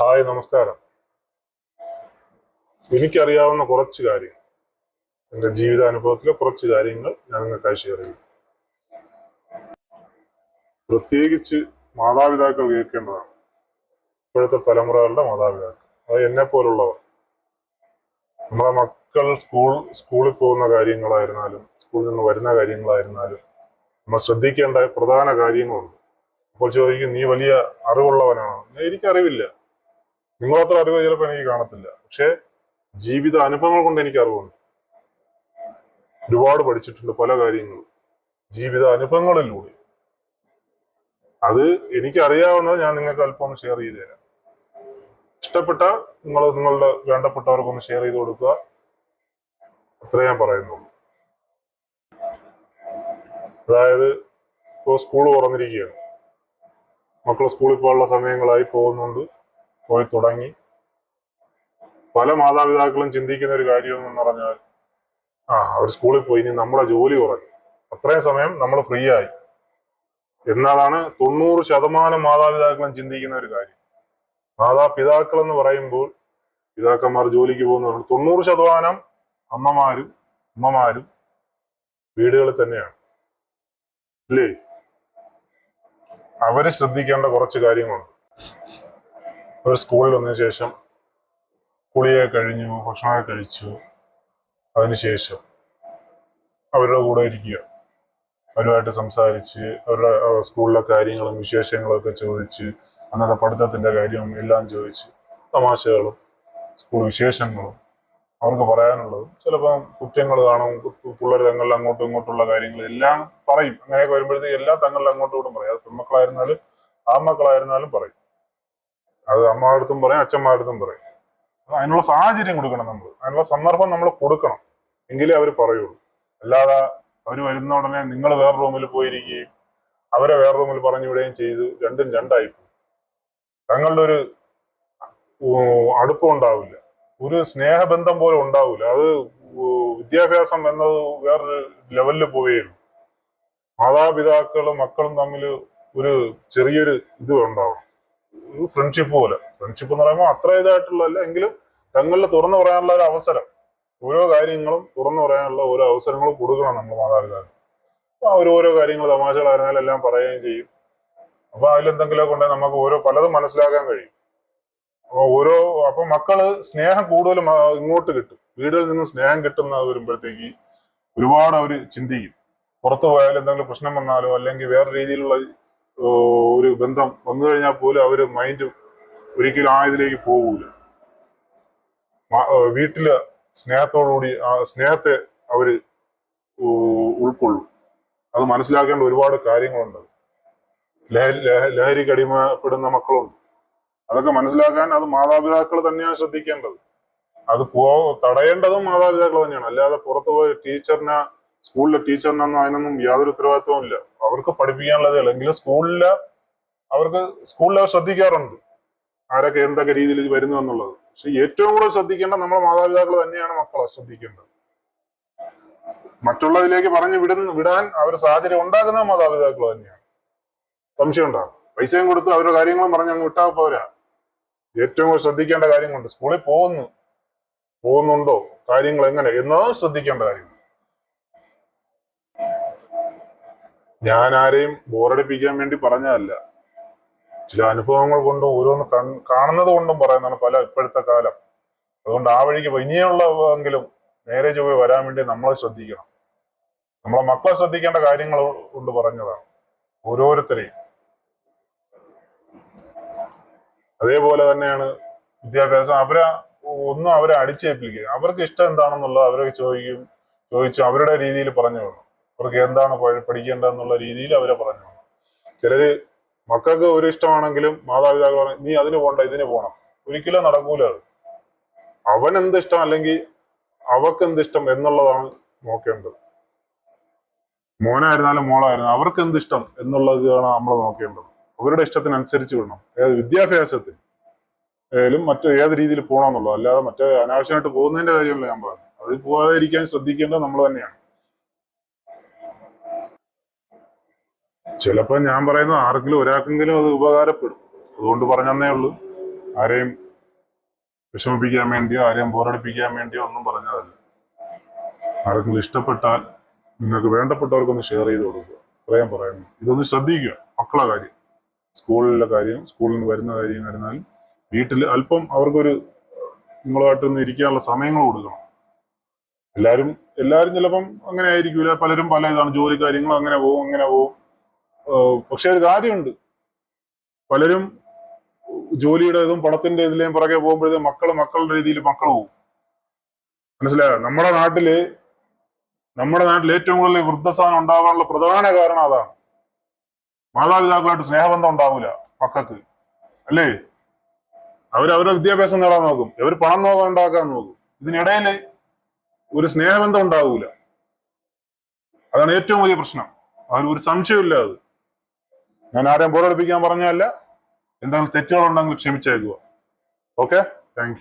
Hi നമസ്കാരം. എനിക്കറിയാവുന്ന കുറച്ച് കാര്യങ്ങൾ. എന്റെ ജീവിതാനുഭവത്തിലെ കുറച്ച് കാര്യങ്ങൾ ഞാൻ നിങ്ങൾക്കായി ഷെയർ ചെയ്യും പ്രത്യേകിച്ച് മാതാപിതാക്കൾ കേൾക്കേണ്ടതാണ്. ഇപ്പോഴത്തെ തലമുറകളുടെ മാതാപിതാക്കൾ. അത് എന്നെ പോലുള്ളവർ. നമ്മുടെ മക്കൾ സ്കൂൾ സ്കൂളിൽ പോകുന്ന കാര്യങ്ങളായിരുന്നാലും സ്കൂളിൽ നിന്ന് വരുന്ന കാര്യങ്ങളായിരുന്നാലും നമ്മൾ ശ്രദ്ധിക്കേണ്ട പ്രധാന കാര്യങ്ങളുണ്ട്. അപ്പോൾ ചോദിക്കും നീ വലിയ അറിവുള്ളവനാണോ? എനിക്കറിവില്ല. നിങ്ങളത്ര അറിവ് ചിലപ്പോൾ എനിക്ക് കാണത്തില്ല. പക്ഷേ ജീവിത അനുഭവങ്ങൾ കൊണ്ട് എനിക്ക് അറിവുണ്ട്. ഒരുപാട് പഠിച്ചിട്ടുണ്ട് പല കാര്യങ്ങളും. ജീവിത അനുഭവങ്ങളിലൂടെ. അത് എനിക്ക് അറിയാവുന്നത് ഞാൻ നിങ്ങൾക്ക് അല്പം ഒന്ന് ഷെയർ ചെയ്തു തരാം. ഇഷ്ടപ്പെട്ട നിങ്ങൾ നിങ്ങളുടെ വേണ്ടപ്പെട്ടവർക്കൊന്ന് ഷെയർ ചെയ്ത് കൊടുക്കുക. അത്രേ ഞാൻ പറയുന്നുള്ളൂ. അതായത് ഇപ്പോൾ സ്കൂൾ തുറന്നിരിക്കുകയാണ്. മക്കൾ സ്കൂളിൽ പോകാനുള്ള സമയങ്ങളായി പോകുന്നുണ്ട്. പോയി തുടങ്ങി. പല മാതാപിതാക്കളും ചിന്തിക്കുന്ന ഒരു കാര്യം എന്ന് പറഞ്ഞാൽ ആ അവർ സ്കൂളിൽ പോയി ഇനി നമ്മുടെ ജോലി കുറഞ്ഞു. അത്രയും സമയം നമ്മൾ ഫ്രീ ആയി. എന്നതാണ് തൊണ്ണൂറ് ശതമാനം മാതാപിതാക്കളും ചിന്തിക്കുന്ന ഒരു കാര്യം. മാതാപിതാക്കൾ എന്ന് പറയുമ്പോൾ പിതാക്കന്മാർ ജോലിക്ക് പോകുന്നവരുണ്ട്. തൊണ്ണൂറ് ശതമാനം അമ്മമാരും അമ്മമാരും വീടുകളിൽ തന്നെയാണ്. അല്ലേ അവർ ശ്രദ്ധിക്കേണ്ട കുറച്ച് കാര്യങ്ങളുണ്ട്. അവർ സ്കൂളിൽ വന്നതിന് ശേഷം കുളിയൊക്കെ കഴിഞ്ഞു ഭക്ഷണമൊക്കെ കഴിച്ചു. അതിനുശേഷം അവരുടെ കൂടെ ഇരിക്കുക. അവരുമായിട്ട് സംസാരിച്ച് അവരുടെ സ്കൂളിലെ കാര്യങ്ങളും വിശേഷങ്ങളൊക്കെ ചോദിച്ച് അന്നത്തെ പഠിത്തത്തിന്റെ കാര്യവും എല്ലാം ചോദിച്ച് തമാശകളും സ്കൂൾ വിശേഷങ്ങളും അവർക്ക് പറയാനുള്ളതും ചിലപ്പോൾ കുറ്റങ്ങൾ കാണും പിള്ളേർ തങ്ങളിൽ അങ്ങോട്ടും ഇങ്ങോട്ടുള്ള കാര്യങ്ങൾ എല്ലാം പറയും. അങ്ങനെയൊക്കെ വരുമ്പോഴത്തേക്ക് എല്ലാം തങ്ങളിൽ അങ്ങോട്ടും ഇങ്ങോട്ടും പറയും. അത് പെൺമക്കളായിരുന്നാലും ആൺമക്കളായിരുന്നാലും പറയും. അത് അമ്മമാരടുത്തും പറയും അച്ഛന്മാരടുത്തും പറയും. അതിനുള്ള സാഹചര്യം കൊടുക്കണം നമ്മൾ അതിനുള്ള സന്ദർഭം നമ്മൾ കൊടുക്കണം. എങ്കിലേ അവർ പറയുള്ളൂ. അല്ലാതെ അവർ വരുന്ന ഉടനെ നിങ്ങൾ വേറെ റൂമിൽ പോയിരിക്കുകയും അവരെ വേറെ റൂമിൽ പറഞ്ഞു വിടുകയും ചെയ്ത് രണ്ടും രണ്ടായി തങ്ങളുടെ ഒരു അടുപ്പം ഉണ്ടാവില്ല. ഒരു സ്നേഹബന്ധം പോലെ ഉണ്ടാവില്ല. അത് വിദ്യാഭ്യാസം എന്നത് വേറൊരു ലെവലിൽ പോവുകയുള്ളൂ മാതാപിതാക്കളും മക്കളും തമ്മിൽ ഒരു ചെറിയൊരു ഇത് ഉണ്ടാവും ഒരു ഫ്രണ്ട്ഷിപ്പ് പോലെ. ഫ്രണ്ട്ഷിപ്പ് എന്ന് പറയുമ്പോൾ അത്ര ഇതായിട്ടുള്ളതല്ല എങ്കിലും തങ്ങളിൽ തുറന്നു പറയാനുള്ള ഒരു അവസരം. ഓരോ കാര്യങ്ങളും തുറന്നു പറയാനുള്ള ഓരോ അവസരങ്ങളും കൊടുക്കണം നമ്മൾ മാതാപിതാക്കൾ. അപ്പൊ അവർ ഓരോ കാര്യങ്ങൾ തമാശകളായിരുന്നാലും എല്ലാം പറയുകയും ചെയ്യും. അപ്പൊ അതിലെന്തെങ്കിലുമൊക്കെ ഉണ്ടെങ്കിൽ നമുക്ക് ഓരോ പലതും മനസ്സിലാക്കാൻ കഴിയും. അപ്പൊ ഓരോ അപ്പൊ മക്കൾ സ്നേഹം കൂടുതലും ഇങ്ങോട്ട് കിട്ടും. വീടുകളിൽ നിന്ന് സ്നേഹം കിട്ടുന്ന വരുമ്പോഴത്തേക്ക് ഒരുപാട് അവർ ചിന്തിക്കും. പുറത്തു പോയാലും എന്തെങ്കിലും പ്രശ്നം വന്നാലോ അല്ലെങ്കിൽ വേറെ രീതിയിലുള്ള ഒരു ബന്ധം വന്നു കഴിഞ്ഞാൽ പോലും അവർ മൈൻഡ് ഒരിക്കലും ആ ഇതിലേക്ക് പോകൂല വീട്ടിൽ സ്നേഹത്തോടുകൂടി ആ സ്നേഹത്തെ അവർ ഉൾക്കൊള്ളും. അത് മനസ്സിലാക്കേണ്ട ഒരുപാട് കാര്യങ്ങളുണ്ട്. ലഹരി ലഹ- ലഹരിക്ക് അടിമപ്പെടുന്ന മക്കളുണ്ട്. അതൊക്കെ മനസ്സിലാക്കാൻ അത് മാതാപിതാക്കൾ തന്നെയാണ് ശ്രദ്ധിക്കേണ്ടത്. അത് പോ തടയേണ്ടതും മാതാപിതാക്കൾ തന്നെയാണ്. അല്ലാതെ പുറത്തു പോയ ടീച്ചറിനെ സ്കൂളിലെ ടീച്ചറിനൊന്നും അതിനൊന്നും യാതൊരു ഉത്തരവാദിത്വവും ഇല്ല. അവർക്ക് പഠിപ്പിക്കാനുള്ളതേ ഉള്ളൂ എങ്കിലും സ്കൂളിൽ അവർക്ക് സ്കൂളിൽ അവർ ശ്രദ്ധിക്കാറുണ്ട് ആരൊക്കെ എന്തൊക്കെ രീതിയിൽ വരുന്നു എന്നുള്ളത്. പക്ഷെ ഏറ്റവും കൂടുതൽ ശ്രദ്ധിക്കേണ്ട നമ്മളെ മാതാപിതാക്കൾ തന്നെയാണ് മക്കളെ ശ്രദ്ധിക്കേണ്ടത്. മറ്റുള്ളതിലേക്ക് പറഞ്ഞു വിടുന്ന വിടാൻ അവർ സാഹചര്യം ഉണ്ടാക്കുന്ന മാതാപിതാക്കൾ തന്നെയാണ്. സംശയം ഉണ്ടാകും പൈസയും കൊടുത്ത് അവരുടെ കാര്യങ്ങളും പറഞ്ഞ് അങ്ങ് വിട്ടാൽ പോരാ. ഏറ്റവും കൂടുതൽ ശ്രദ്ധിക്കേണ്ട കാര്യങ്ങളുണ്ട്. സ്കൂളിൽ പോകുന്നു. പോകുന്നുണ്ടോ? കാര്യങ്ങൾ എങ്ങനെ? എന്നതും ശ്രദ്ധിക്കേണ്ട കാര്യം ഞാൻ ആരെയും ബോറടിപ്പിക്കാൻ വേണ്ടി പറഞ്ഞതല്ല. ചില അനുഭവങ്ങൾ കൊണ്ടും ഓരോന്ന് കാണുന്നത് കൊണ്ടും പറയുന്നതാണ് പല ഇപ്പോഴത്തെ കാലം. അതുകൊണ്ട് ആ വഴിക്ക് ഇനിയുള്ളതെങ്കിലും നേരെ ചൊവ്വ വരാൻ വേണ്ടി നമ്മളെ ശ്രദ്ധിക്കണം. നമ്മളെ മക്കളെ ശ്രദ്ധിക്കേണ്ട കാര്യങ്ങൾ കൊണ്ട് പറഞ്ഞതാണ്. ഓരോരുത്തരെയും. അതേപോലെ തന്നെയാണ് വിദ്യാഭ്യാസം. അവരെ ഒന്നും അവരെ അടിച്ചേൽപ്പിക്കുക. അവർക്ക് ഇഷ്ടം എന്താണെന്നുള്ളത് അവരെ ചോദിക്കും ചോദിച്ചു അവരുടെ രീതിയിൽ പറഞ്ഞു വേണം അവർക്ക് എന്താണ് പഠിക്കേണ്ടത് പഠിക്കേണ്ടതെന്നുള്ള രീതിയിൽ അവരെ പറഞ്ഞു. ചിലര് മക്കൾക്ക് ഒരു ഇഷ്ടമാണെങ്കിലും മാതാപിതാക്കൾ പറയും നീ അതിന് പോണ്ട ഇതിന് പോണം. ഒരിക്കലും നടക്കൂല അത്. അവൻ എന്ത് ഇഷ്ടം അല്ലെങ്കിൽ അവക്ക് എന്ത് ഇഷ്ടം എന്നുള്ളതാണ് നോക്കേണ്ടത്. മോനായിരുന്നാലും മോളായിരുന്നു അവർക്ക് എന്ത് ഇഷ്ടം എന്നുള്ളതാണ് നമ്മൾ നോക്കേണ്ടത്. അവരുടെ ഇഷ്ടത്തിനനുസരിച്ച് വിടണം. ഏത് വിദ്യാഭ്യാസത്തിൽ ഏതായാലും മറ്റു ഏത് രീതിയിൽ പോകണമെന്നുള്ളത് അല്ലാതെ മറ്റേ അനാവശ്യമായിട്ട് പോകുന്നതിന്റെ കാര്യമല്ല ഞാൻ പറഞ്ഞു അതിൽ പോകാതെ ഇരിക്കാൻ ശ്രദ്ധിക്കേണ്ടത് നമ്മൾ തന്നെയാണ്. ചിലപ്പോൾ ഞാൻ പറയുന്നത് ആർക്കെങ്കിലും ഒരാൾക്കെങ്കിലും അത് ഉപകാരപ്പെടും. അതുകൊണ്ട് പറഞ്ഞതന്നേ ഉള്ളൂ. ആരെയും വിഷമിപ്പിക്കാൻ വേണ്ടിയോ ആരെയും ബോറടിപ്പിക്കാൻ വേണ്ടിയോ ഒന്നും പറഞ്ഞതല്ല. ആർക്കെങ്കിലും ഇഷ്ടപ്പെട്ടാൽ നിങ്ങൾക്ക് വേണ്ടപ്പെട്ടവർക്കൊന്ന് ഷെയർ ചെയ്ത് കൊടുക്കുക. പറയാൻ പറയുന്നു. ഇതൊന്ന് ശ്രദ്ധിക്കുക. മക്കളെ കാര്യം. സ്കൂളിലെ കാര്യം സ്കൂളിൽ നിന്ന് വരുന്ന കാര്യം വരുന്നാൽ വീട്ടിൽ അല്പം അവർക്കൊരു നിങ്ങളുമായിട്ടൊന്ന് ഇരിക്കാനുള്ള സമയങ്ങൾ കൊടുക്കണം. എല്ലാവരും എല്ലാവരും ചിലപ്പം അങ്ങനെ ആയിരിക്കില്ല പലരും പല ഇതാണ് ജോലി കാര്യങ്ങൾ അങ്ങനെ പോകും അങ്ങനെ ഏഹ് പക്ഷെ ഒരു കാര്യമുണ്ട്. പലരും ജോലിയുടെ ഇതും പണത്തിന്റെ ഇതിലേയും പുറകെ പോകുമ്പോഴേ മക്കൾ മക്കളുടെ രീതിയിൽ മക്കൾ പോകും മനസ്സിലായോ? നമ്മുടെ നാട്ടിൽ നമ്മുടെ നാട്ടിൽ ഏറ്റവും കൂടുതൽ വൃദ്ധസാധനം ഉണ്ടാവാനുള്ള പ്രധാന കാരണം അതാണ്. മാതാപിതാക്കളായിട്ട് സ്നേഹബന്ധം ഉണ്ടാവില്ല മക്കൾക്ക്. അല്ലേ? അവർ വിദ്യാഭ്യാസം നേടാൻ നോക്കും. അവർ പണം നോക്കാൻ ഉണ്ടാക്കാൻ നോക്കും. ഇതിനിടയിൽ ഒരു സ്നേഹബന്ധം ഉണ്ടാവൂല. അതാണ് ഏറ്റവും വലിയ പ്രശ്നം. അവർ ഒരു സംശയമില്ല അത്. ഞാൻ ആരെയും ബോറടിപ്പിക്കാൻ പറഞ്ഞല്ല എന്തെങ്കിലും തെറ്റുകളുണ്ടെങ്കിൽ ക്ഷമിച്ചേക്കുക. Okay thank